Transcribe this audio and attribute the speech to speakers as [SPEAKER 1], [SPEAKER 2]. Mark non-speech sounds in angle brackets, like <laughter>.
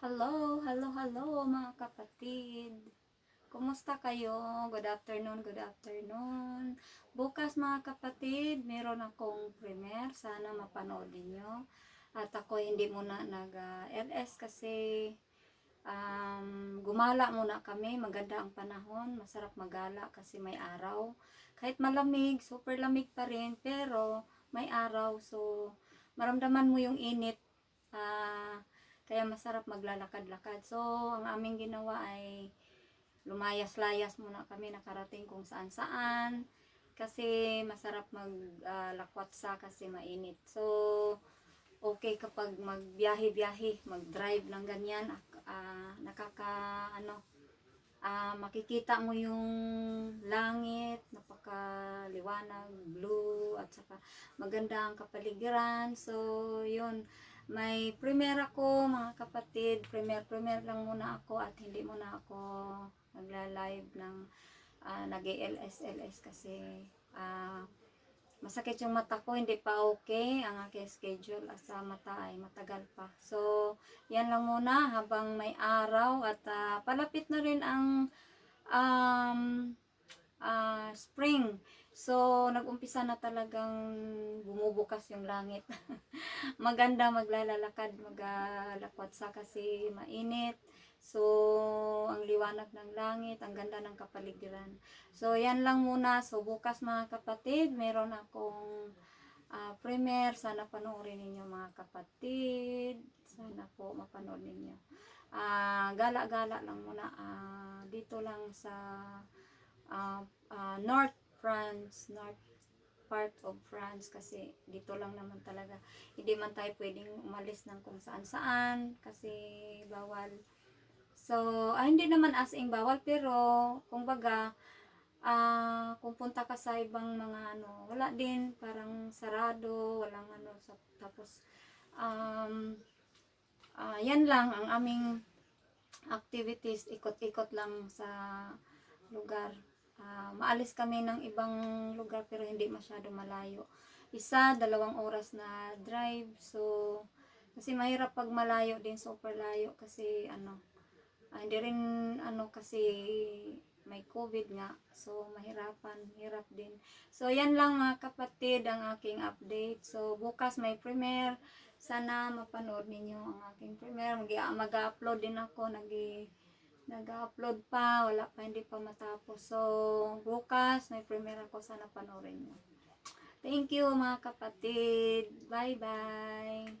[SPEAKER 1] Hello, hello, hello mga kapatid. Kumusta kayo? Good afternoon, good afternoon. Bukas mga kapatid, meron akong premiere. Sana mapanood niyo. At ako hindi muna nag-LS kasi um, gumala muna kami. Maganda ang panahon. Masarap magala kasi may araw. Kahit malamig, super lamig pa rin. Pero may araw. So, maramdaman mo yung init. Ah, kaya masarap maglalakad-lakad. So, ang aming ginawa ay lumayas-layas muna kami nakarating kung saan-saan. Kasi masarap maglakwat sa kasi mainit. So, okay kapag magbiyahe-biyahe, mag-drive ng ganyan, ah, nakaka, ano, ah, makikita mo yung langit, napakaliwanag, blue, at saka maganda ang kapaligiran. So, yun, may premiere ako mga kapatid. Premiere, premiere lang muna ako at hindi muna ako nagla-live ng uh, nag-LS-LS kasi ah, masakit yung mata ko, hindi pa okay ang aking schedule at mata ay matagal pa. So, yan lang muna habang may araw at ah, palapit na rin ang um, ah, spring. So, nag-umpisa na talagang bumubukas yung langit. <laughs> Maganda maglalalakad, maglalakwat sa kasi mainit. So, ang liwanag ng langit, ang ganda ng kapaligiran. So, yan lang muna. So, bukas mga kapatid, meron akong ah, premiere. Sana panoorin ninyo mga kapatid. Sana po mapanood ninyo. Ah, gala-gala lang muna. Ah, dito lang sa ah, ah, North France, North part of France kasi dito lang naman talaga. Hindi man tayo pwedeng umalis ng kung saan saan kasi bawal. So, ah, hindi naman as in bawal pero kung baga ah kung punta ka sa ibang mga ano, wala din parang sarado, walang ano sa, tapos um ah, yan lang ang aming activities, ikot-ikot lang sa lugar. Ah, maalis kami ng ibang lugar pero hindi masyado malayo. Isa, dalawang oras na drive. So, kasi mahirap pag malayo din, super layo kasi ano, ah, hindi rin ano kasi may COVID nga. So, mahirapan, hirap din. So, yan lang mga kapatid ang aking update. So, bukas may premiere. Sana mapanood ninyo ang aking premiere. Mag- mag-upload din ako. nag nag-upload pa, wala pa, hindi pa matapos. So, bukas, may premiere ako, sana panoorin nyo. Thank you mga kapatid. Bye-bye.